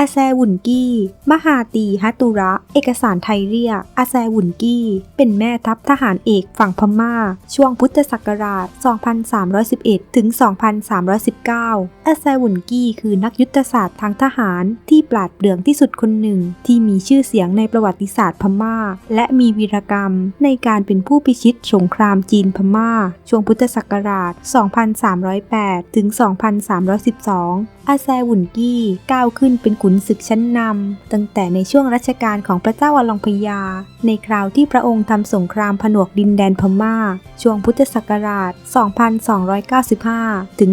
อาแซวุนกี้ มหาตีฮัตุระ เอกสารไทยเรียก อาแซวุนกี้ เป็นแม่ทัพทหารเอกฝั่งพม่า ช่วงพุทธศักราช 2311 ถึง 2319 อาแซวุนกี้คือนักยุทธศาสตร์ทางทหารที่ปราดเปรื่องที่สุดคนหนึ่ง ที่มีชื่อเสียงในประวัติศาสตร์พม่า และมีวีรกรรมในการเป็นผู้พิชิตสงครามจีนพม่า ช่วงพุทธศักราช 2308 ถึง 2312 อาแซวุนกี้ก้าวขึ้นเป็นขุนศึกชั้นนำตั้งแต่ในช่วงรัชกาลของพระเจ้าอลองพยา ในคราวที่พระองค์ทำสงครามผนวกดินแดนพม่า ช่วงพุทธศักราช 2295 ถึง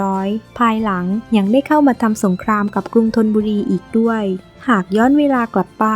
2300 ภายหลังยังได้เข้ามาทำสงครามกับกรุงธนบุรีอีกด้วย หากย้อนเวลากลับไป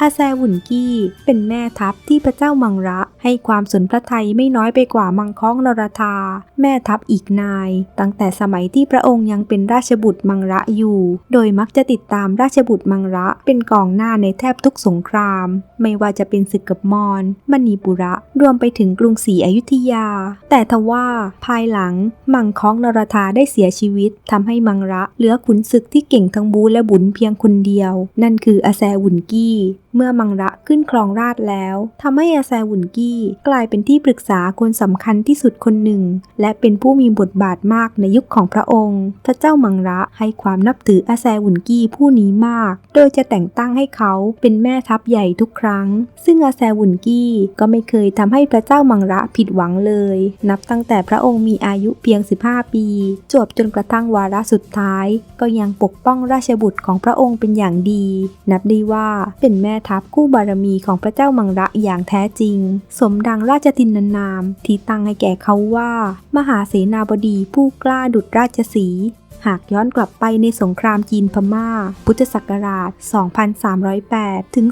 อาแซวุนกี้ เป็นแม่ทัพที่พระเจ้ามังระ ให้ความสนพระทัยไม่น้อยไปกว่ามังค้องนรธา แม่ทัพอีกนาย ตั้งแต่สมัยที่พระองค์ยังเป็นราชบุตรมังระอยู่ โดยมักจะติดตามราชบุตรมังระเป็นกองหน้าในแทบทุกสงคราม ไม่ว่าจะเป็นศึกกับมอญมณีปุระ รวมไปถึงกรุงศรีอยุธยา แต่ทว่าภายหลัง มังค้องนรธาได้เสียชีวิตทำให้มังระเหลือขุนศึกที่เก่งทั้งบูและบุญเพียงคนเดียวนั่นคืออาแซวุนกี้ เมื่อมังระขึ้นครองราชแล้วทำให้อาแซวุนกี้กลายเป็นที่ปรึกษาคนสำคัญที่สุดคนหนึ่ง และเป็นผู้มีบทบาทมากในยุคของพระองค์ พระเจ้ามังระให้ความนับถืออาแซวุนกี้ผู้นี้มาก โดยจะแต่งตั้งให้เขาเป็นแม่ทัพใหญ่ทุกครั้ง ซึ่งอาแซวุนกี้ก็ไม่เคยทำให้พระเจ้ามังระผิดหวังเลย นับตั้งแต่พระองค์มีอายุเพียง 15 ปี จวบจนกระทั่งวาระสุดท้าย ก็ยังปกป้องราชบุตรของพระองค์เป็นอย่างดีนับได้ว่าเป็นแม่ทัพคู่บารมีของพระเจ้ามังระอย่างแท้จริง สมดังราชทินนาม ที่ตั้งให้แก่เขาว่า มหาเสนาบดีผู้กล้าดุจราชสีหากย้อนกลับไปในสงครามจีนพม่า พุทธศักราช 2308 ถึง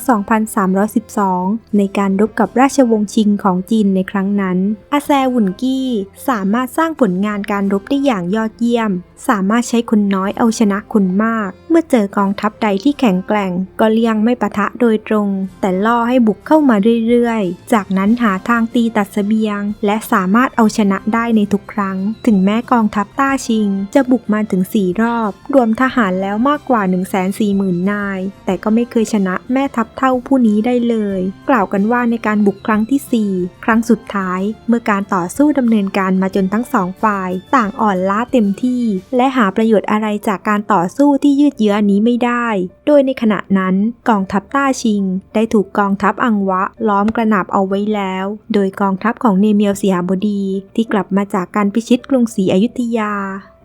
2312 ในการรบกับราชวงศ์ชิงของจีนในครั้งนั้น อาแซวุนกี้สามารถสร้างผลงานการรบได้อย่างยอดเยี่ยม สามารถใช้คนน้อยเอาชนะคนมาก เมื่อเจอกองทัพใดที่แข็งแกร่ง ก็เลี่ยงไม่ปะทะโดยตรง แต่ล่อให้บุกเข้ามาเรื่อยๆ จากนั้นหาทางตีตัดเสบียง และสามารถเอาชนะได้ในทุกครั้ง ถึงแม้กองทัพต้าชิง จะบุกมาถึง 4 รอบ รวมทหารแล้วมากกว่า 140,000 นาย แต่ก็ไม่เคยชนะแม่ทัพเท่าผู้นี้ได้เลย กล่าวกันว่าในการบุกครั้งที่ 4 ครั้งสุดท้าย เมื่อการต่อสู้ดำเนินการมาจนทั้งสองฝ่าย ต่างอ่อนล้าเต็มที่ และหาประโยชน์อะไรจากการต่อสู้ที่ยืดเยื้อนี้ไม่ได้ โดยในขณะนั้นกองทัพต้าชิง ได้ถูกกองทัพอังวะล้อมกระหนาบเอาไว้แล้ว โดยกองทัพของเนเมียวเสียบดี ที่กลับมาจากการพิชิตกรุงศรีอยุธยา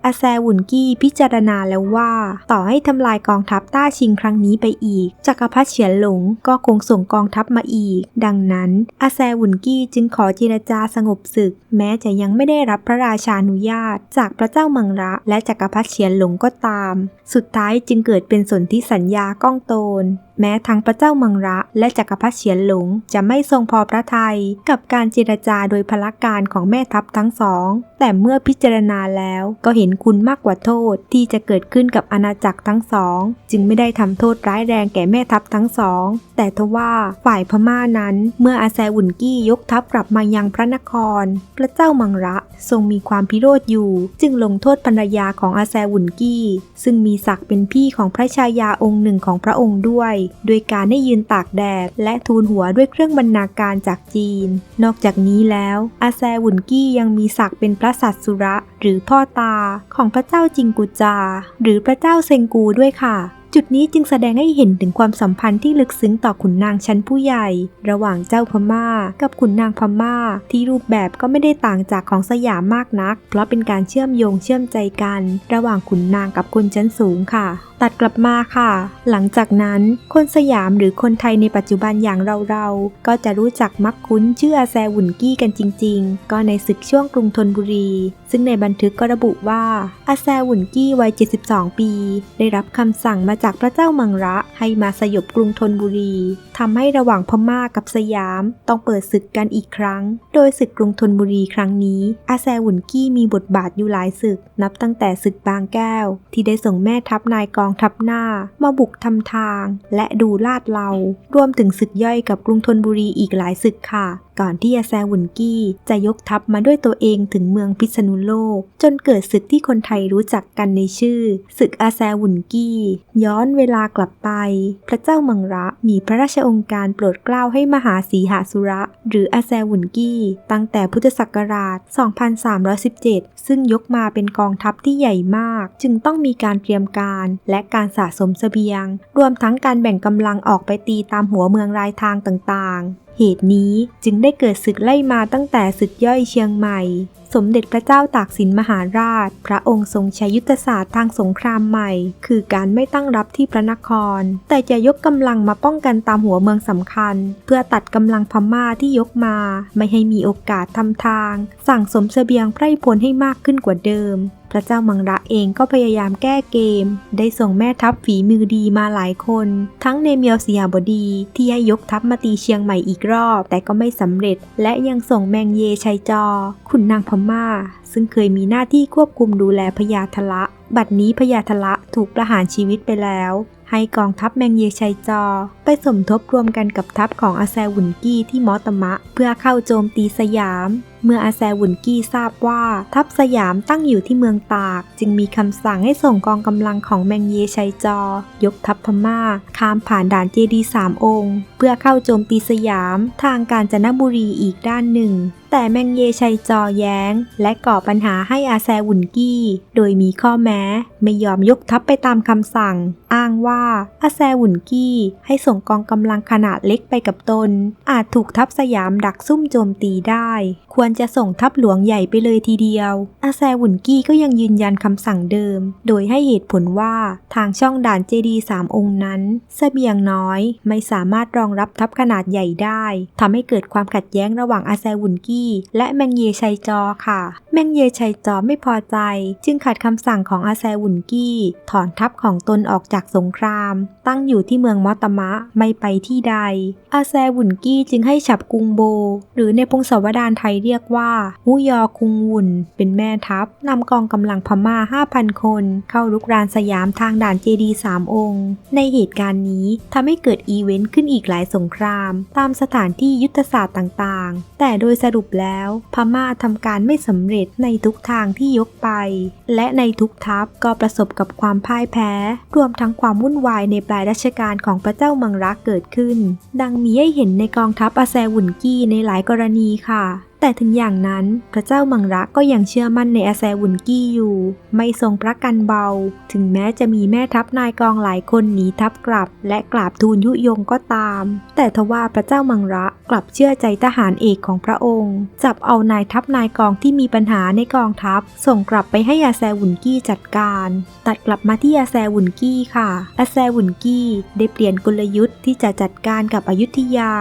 อาแซวุนกี้พิจารณาแล้วว่า ต่อให้ทำลายกองทัพต้าชิงครั้งนี้ไปอีก จักรพรรดิเฉียนหลงก็คงส่งกองทัพมาอีก ดังนั้น อาแซวุนกี้จึงขอเจรจาสงบศึก แม้จะยังไม่ได้รับพระราชานุญาต จากพระเจ้ามังระ และจักรพรรดิเฉียนหลงก็ตาม สุดท้ายจึงเกิดเป็นสนธิสัญญาก้องโตน แม้ทั้งพระเจ้ามังระ และจักรพรรดิเฉียนหลงจะไม่ทรงพอพระทัยกับการเจรจาโดยพละการของแม่ทัพทั้งสอง แต่เมื่อพิจารณาแล้วก็เห็นคุณมากกว่าโทษที่จะเกิดขึ้นกับอาณาจักรทั้งสอง จึงไม่ได้ทำโทษร้ายแรงแก่แม่ทัพทั้งสอง แต่ทว่าฝ่ายพม่านั้น เมื่ออาแซวุนกี้ยกทัพกลับมายังพระนคร พระเจ้ามังระทรงมีความพิโรธอยู่ จึงลงโทษภรรยาของอาแซวุนกี้ ซึ่งมีศักดิ์เป็นพี่ของพระชายาองค์หนึ่งของพระองค์ด้วยด้วยการได้ยืนตากแดด และทูลหัวด้วยเครื่องบรรณาการจากจีน นอกจากนี้แล้วอาแซวุนกี้ยังมีศักดิ์เป็นพระสัตสุระ หรือพ่อตาของพระเจ้าจิงกุจา หรือพระเจ้าเซงกูด้วยค่ะ จุดนี้จึงแสดงให้เห็นถึงความสัมพันธ์ที่ลึกซึ้งต่อขุนนางชั้นผู้ใหญ่ ระหว่างเจ้าพม่า กับขุนนางพม่า ที่รูปแบบก็ไม่ได้ต่างจากของสยามมากนัก เพราะเป็นการเชื่อมโยงเชื่อมใจกัน ระหว่างขุนนางกับคนชั้นสูงค่ะตัดกลับมาค่ะ หลังจากนั้น คนสยามหรือคนไทยในปัจจุบันอย่างเราๆ ก็จะรู้จักมักคุ้นชื่ออาแซวุนกี้กันจริง ๆ ก็ในศึกช่วงกรุงธนบุรี ซึ่งในบันทึกก็ระบุว่าอาแซวุนกี้วัย 72 ปี ได้รับคำสั่งมาจากพระเจ้ามังระให้มาสยบกรุงธนบุรีทำให้ระหว่างพม่ากับสยามต้องเปิดศึกกันอีกครั้ง โดยศึกกรุงธนบุรีครั้งนี้ อาแซวุนกี้มีบทบาทอยู่หลายศึก นับตั้งแต่ศึกบางแก้ว ที่ได้ส่งแม่ทัพนายกองทัพหน้า มาบุกทำทาง และดูลาดเรารวมถึงศึกย่อยกับกรุงธนบุรีอีกหลายศึกค่ะ ก่อนที่อาแซวุนกี้จะยกทัพมาด้วยตัวเองถึงเมืองพิษณุโลก จนเกิดศึกที่คนไทยรู้จักกันในชื่อ ศึกอาแซวุนกี้ ย้อนเวลากลับไป พระเจ้ามังระมีพระราชองค์การโปรดเกล้าให้มหาสีหาสุระ หรืออาแซวุนกี้ ตั้งแต่พุทธศักราช 2317 ซึ่งยกมาเป็นกองทัพที่ใหญ่มาก จึงต้องมีการเตรียมการและการสะสมเสบียง รวมทั้งการแบ่งกำลังออกไปตีตามหัวเมืองรายทางต่างๆ เหตุนี้จึงได้เกิดศึกไล่มาตั้งแต่ศึกย่อยเชียงใหม่ สมเด็จพระเจ้าตากสินมหาราช พระองค์ทรงใช้ยุทธศาสตร์ทางสงครามใหม่ คือการไม่ตั้งรับที่พระนคร แต่จะยกกำลังมาป้องกันตามหัวเมืองสำคัญ เพื่อตัดกำลังพม่าที่ยกมา ไม่ให้มีโอกาสทำทาง สั่งสมเสบียงไพร่พลให้มากขึ้นกว่าเดิมพระเจ้ามังระเองก็พยายามแก้เกม ได้ส่งแม่ทัพฝีมือดีมาหลายคน ทั้งเนเมียวสยาบดีที่ให้ยกทัพมาตีเชียงใหม่อีกรอบ แต่ก็ไม่สำเร็จ และยังส่งแมงเยชัยจอ ขุนนางพม่า ซึ่งเคยมีหน้าที่ควบคุมดูแลพญาทละ บัดนี้พญาทละถูกประหารชีวิตไปแล้วให้กองทัพแมงเยชัยจอ ไปสมทบรวมกันกับทัพของอาแซวุนกี้ที่มอตมะ เพื่อเข้าโจมตีสยาม เมื่ออาแซวุนกี้ทราบว่าทัพสยามตั้งอยู่ที่เมืองตาก จึงมีคำสั่งให้ส่งกองกำลังของแมงเยชัยจอ ยกทัพพม่า ข้ามผ่านด่านเจดีสามองค์ เพื่อเข้าโจมตีสยามทางกาญจนบุรีอีกด้านหนึ่ง แต่แมงเยชัยจอแย้ง และก่อปัญหาให้อาแซวุนกี้ โดยมีข้อแม้ไม่ยอมยกทัพไปตามคำสั่ง อ้างว่าอาแซวุนกี้ให้ส่งกองกำลังขนาดเล็กไปกับตน อาจถูกทัพสยามดักซุ่มโจมตีได้ ควรจะส่งทัพหลวงใหญ่ไปเลยทีเดียวอาแซวุนกี้ก็ยังยืนยันคำสั่งเดิม โดยให้เหตุผลว่าทางช่องด่านเจดีสามองค์นั้นเสบียงน้อย ไม่สามารถรองรับทัพขนาดใหญ่ได้ทำให้เกิดความขัดแย้งระหว่างอาแซวุนกี้และแมงเยชัยจอค่ะ แมงเยชัยจอไม่พอใจ จึงขัดคำสั่งของอาแซวุนกี้ ถอนทัพของตนออกจากสงคราม ตั้งอยู่ที่เมืองมอตมะไม่ไปที่ใด อาแซวุนกี้จึงให้ฉับกุงโบ หรือในพงศาวดารไทยเรียกว่ามูยอคุงวุนเป็นแม่ทัพนำกองกำลังพม่า 5,000 คน เข้าลุกรานสยามทางด่านเจดีสามองค์ ในเหตุการณ์นี้ทำให้เกิดอีเวนต์ขึ้นอีกหลายสงคราม ตามสถานที่ยุทธศาสตร์ต่างๆ แต่โดยสรุปแล้ว พม่าทำการไม่สำเร็จในทุกทางที่ยกไป และในทุกทัพก็ประสบกับความพ่ายแพ้ รวมทั้งความวุ่นวายในปลายรัชกาลของพระเจ้ามังรักเกิดขึ้น ดังมีให้เห็นในกองทัพอาแซวุนกี้ในหลายกรณีค่ะแต่ถึงอย่างนั้นพระเจ้ามังระก็ยังเชื่อมั่นในอาแซวุนกี้อยู่ ไม่ทรงพระกันเบา ถึงแม้จะมีแม่ทัพนายกองหลายคนหนีทัพกลับ และกราบทูลยุยงก็ตาม แต่ทว่าพระเจ้ามังระกลับเชื่อใจทหารเอกของพระองค์ จับเอานายทัพนายกองที่มีปัญหาในกองทัพ ส่งกลับไปให้อาแซวุนกี้จัดการ ตัดกลับมาที่อาแซวุนกี้ค่ะอาแซวุนกี้ได้เปลี่ยนกลยุทธ์ที่จะจัดการกับอยุธยา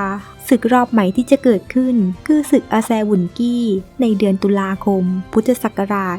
ศึกรอบใหม่ที่จะเกิดขึ้น คือศึกอาแซวุนกี้ ในเดือนตุลาคม พุทธศักราช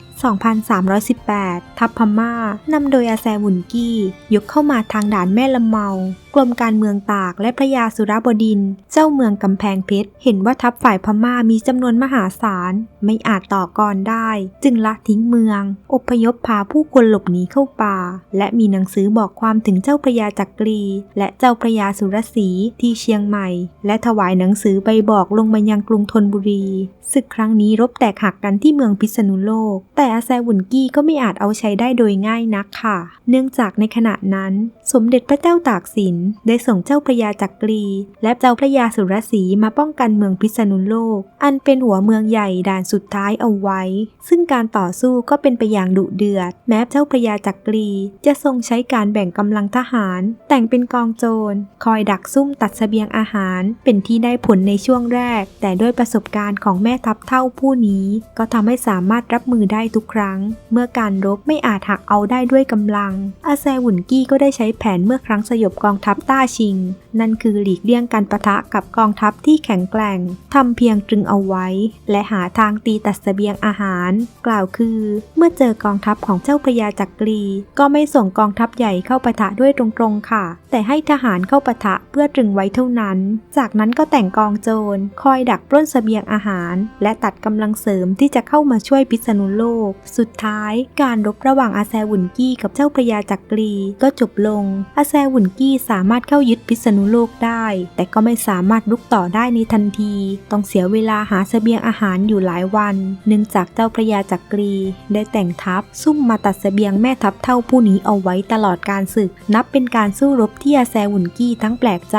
2318 ทัพพม่านำโดยอาแซวุนกี้ ยกเข้ามาทางด่านแม่ลำเมา รมการเมืองตากและพระยาสุรบดิน เจ้าเมืองกำแพงเพชร เห็นว่าทัพฝ่ายพม่ามีจำนวนมหาศาล ไม่อาจต่อกรได้ จึงละทิ้งเมือง อพยพพาผู้คนหลบหนีเข้าป่า และมีหนังสือบอกความถึงเจ้าพระยาจักรี และเจ้าพระยาสุรศรีที่เชียงใหม่ และถวายหนังสือใบบอกลงมายังกรุงธนบุรีศึกครั้งนี้รบแตกหักกันที่เมืองพิษณุโลก แต่อาแซวุนกี้ก็ไม่อาจเอาใช้ได้โดยง่ายนักค่ะ เนื่องจากในขณะนั้น สมเด็จพระเจ้าตากสินได้ส่งเจ้าพระยาจักรี และเจ้าพระยาสุรศรีมาป้องกันเมืองพิษณุโลก อันเป็นหัวเมืองใหญ่ด่านสุดท้ายเอาไว้ ซึ่งการต่อสู้ก็เป็นไปอย่างดุเดือด แม้เจ้าพระยาจักรีจะทรงใช้การแบ่งกำลังทหาร แต่งเป็นกองโจร คอยดักซุ่มตัดเสบียงอาหาร เป็นที่ได้ผลในช่วงแรก แต่ด้วยประสบการณ์ของแม่ทัพเท่าผู้นี้ ก็ทำให้สามารถรับมือได้ทุกครั้ง เมื่อการรบไม่อาจหักเอาได้ด้วยกำลัง อาแซวุ่นกี้ก็ได้ใช้แผนเมื่อครั้งสยบกองทัพต้าชิง นั่นคือหลีกเลี่ยงการประทะกับกองทัพที่แข็งแกร่งทำเพียงตรึงเอาไว้ และหาทางตีตัดเสบียงอาหาร กล่าวคือ เมื่อเจอกองทัพของเจ้าพระยาจักรี ก็ไม่ส่งกองทัพใหญ่เข้าปะทะด้วยตรงๆค่ะ แต่ให้ทหารเข้าปะทะเพื่อตรึงไว้เท่านั้น จากนั้นก็แต่งกองโจรคอยดักปล้นเสบียงอาหาร และตัดกำลังเสริมที่จะเข้ามาช่วยพิษณุโลก สุดท้ายการรบระหว่างอาแซวุนกี้กับเจ้าพระยาจักรีก็จบลง อาแซวุนกี้สาามารถเข้ายึดพิษณุโลกได้ แต่ก็ไม่สามารถลุกต่อได้ในทันที ต้องเสียเวลาหาเสบียงอาหารอยู่หลายวัน เนื่องจากเจ้าพระยาจักรี ได้แต่งทัพซุ่มมาตัดเสบียงแม่ทัพเท่าผู้นี้เอาไว้ตลอดการศึก นับเป็นการสู้รบที่อาแซวุนกี้ทั้งแปลกใจ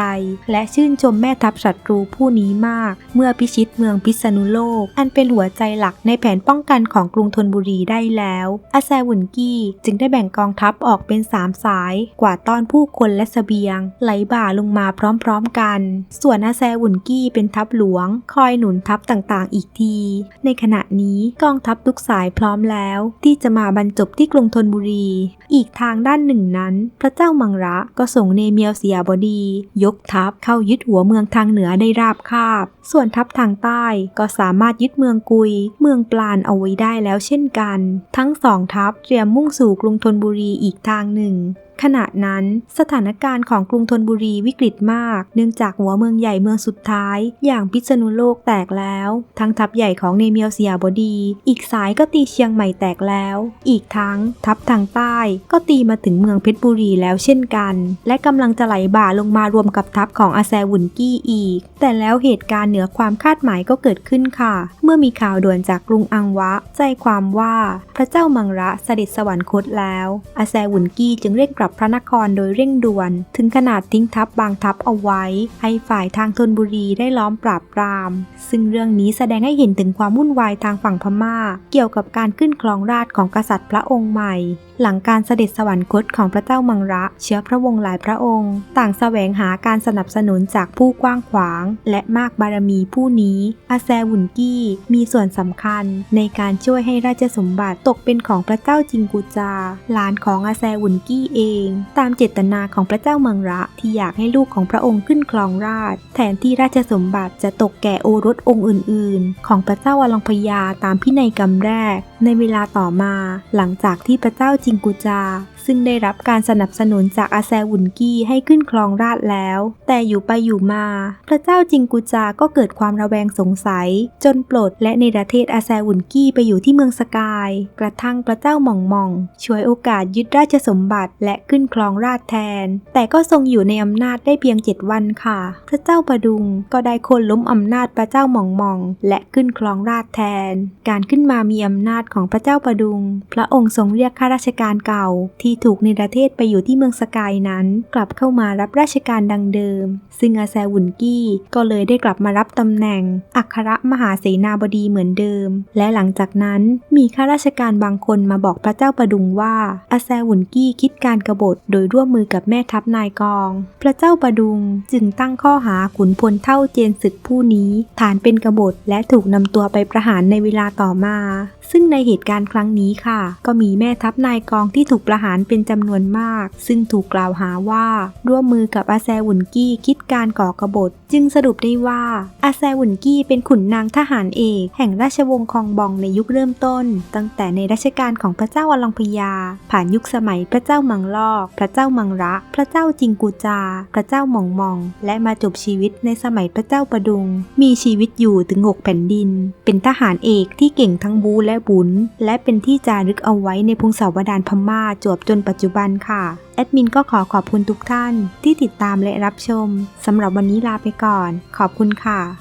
และชื่นชมแม่ทัพศัตรูผู้นี้มาก เมื่อพิชิตเมืองพิษณุโลก อันเป็นหัวใจหลักในแผนป้องกันของกรุงธนบุรีได้แล้วอาแซวุนกี้จึงได้แบ่งกองทัพออกเป็นสามสายกว่าต้อนผู้คนและเสบียงไหลบ่าลงมาพร้อมๆกัน ส่วนอาแซวุนกี้เป็นทัพหลวง คอยหนุนทัพต่างๆ อีกที ในขณะนี้กองทัพทุกสายพร้อมแล้ว ที่จะมาบรรจบที่กรุงธนบุรี อีกทางด้านหนึ่งนั้น พระเจ้ามังระก็ส่งเนเมียวเสียบดี ยกทัพเข้ายึดหัวเมืองทางเหนือได้ราบคาบ ส่วนทัพทางใต้ก็สามารถยึดเมืองกุย เมืองปลานเอาไว้ได้แล้วเช่นกัน ทั้งสองทัพเตรียมมุ่งสู่กรุงธนบุรีอีกทางหนึ่ง ขณะนั้นสถานการณ์ของกรุงธนบุรีวิกฤตมาก เนื่องจากหัวเมืองใหญ่เมืองสุดท้าย อย่างพิษณุโลกแตกแล้ว ทั้งทัพใหญ่ของเนเมียวเสียบดี อีกสายก็ตีเชียงใหม่แตกแล้ว อีกทั้งทัพทางใต้ ก็ตีมาถึงเมืองเพชรบุรีแล้วเช่นกัน และกำลังจะไหลบ่าลงมารวมกับทัพของอาแซวุนกี้อีก แต่แล้วเหตุการณ์เหนือความคาดหมายก็เกิดขึ้นค่ะ เมื่อมีข่าวด่วนจากกรุงอังวะ ใจความว่าพระเจ้ามังระเสด็จสวรรคตแล้ว อาแซวุนกี้จึงเร่งกลับพระนครโดยเร่งด่วน ถึงขนาดทิ้งทัพบางทัพเอาไว้ ให้ฝ่ายทางธนบุรีได้ล้อมปราบปราม ซึ่งเรื่องนี้แสดงให้เห็นถึงความวุ่นวายทางฝั่งพม่า เกี่ยวกับการขึ้นครองราชของกษัตริย์พระองค์ใหม่ หลังการเสด็จสวรรคตของพระเจ้ามังระ เชื้อพระวงศ์หลายพระองค์ ต่างแสวงหาการสนับสนุนจากผู้กว้างขวาง และมากบารมีผู้นี้อาแซวุนกี้มีส่วนสำคัญในการช่วยให้ราชสมบัติตกเป็นของพระเจ้าจิงกูจา หลานของอาแซวุนกี้เองตามเจตนาของพระเจ้ามังระที่อยากให้ลูกของพระองค์ขึ้นครองราชแทนที่ราชสมบัติจะตกแก่โอรสองค์อื่น ๆ ของพระเจ้าอลังพยาตามพินัยกรรมแรก ในเวลาต่อมา หลังจากที่พระเจ้าจิงกูจา ซึ่งได้รับการสนับสนุนจากอาแซวุนกี้ให้ขึ้นครองราชแล้ว แต่อยู่ไปอยู่มา พระเจ้าจิงกูจาก็เกิดความระแวงสงสัย จนปลดและในประเทศอาแซวุนกี้ไปอยู่ที่เมืองสกาย กระทั่งพระเจ้าหม่องหม่องช่วยโอกาสยึดราชสมบัติและขึ้นครองราชแทน แต่ก็ทรงอยู่ในอำนาจได้เพียงเจ็ดวันค่ะ พระเจ้าประดุงก็ได้โคนล้มอำนาจพระเจ้าหม่องหม่อง และขึ้นครองราชแทน การขึ้นมามีอำนาจของพระเจ้าประดุง พระองค์ทรงเรียกข้าราชการเก่า ที่ถูกในประเทศไปอยู่ที่เมืองสกายนั้น กลับเข้ามารับราชการดังเดิม ซึ่งอาแซวุนกี้ก็เลยได้กลับมารับตำแหน่ง อัครมหาเสนาบดีเหมือนเดิม และหลังจากนั้นมีข้าราชการบางคนมาบอกพระเจ้าประดุงว่าอาแซวุนกี้คิดการกบฏโดยร่วมมือกับแม่ทัพนายกอง พระเจ้าประดุงจึงตั้งข้อหาขุนพลเท่าเจนศึกผู้นี้ฐานเป็นกบฏและถูกนำตัวไปประหารในเวลาต่อมา ซึ่งในเหตุการณ์ครั้งนี้ค่ะ ก็มีแม่ทัพนายกองที่ถูกประหารเป็นจำนวนมาก ซึ่งถูกกล่าวหาว่าร่วมมือกับอาแซวุนกี้คิดการก่อกบฏ จึงสรุปได้ว่าอาแซวุนกี้เป็นขุนนางทหารเอกแห่งราชวงศ์คองบองในยุคเริ่มต้น ตั้งแต่ในรัชกาลของพระเจ้าอลองพยา ผ่านยุคสมัยพระเจ้ามังลอก พระเจ้ามังระ พระเจ้าจิงกูจา พระเจ้าหมองมอง และมาจบชีวิตในสมัยพระเจ้าประดุง มีชีวิตอยู่ถึง6แผ่นดิน เป็นทหารเอกที่เก่งทั้งบูและบุญ และเป็นที่จารึกเอาไว้ในพงศาวดารพม่าจวบจนปัจจุบันค่ะแอดมินก็ขอขอบคุณทุกท่านที่ติดตามและรับชมสำหรับวันนี้ลาไปก่อน ขอบคุณค่ะ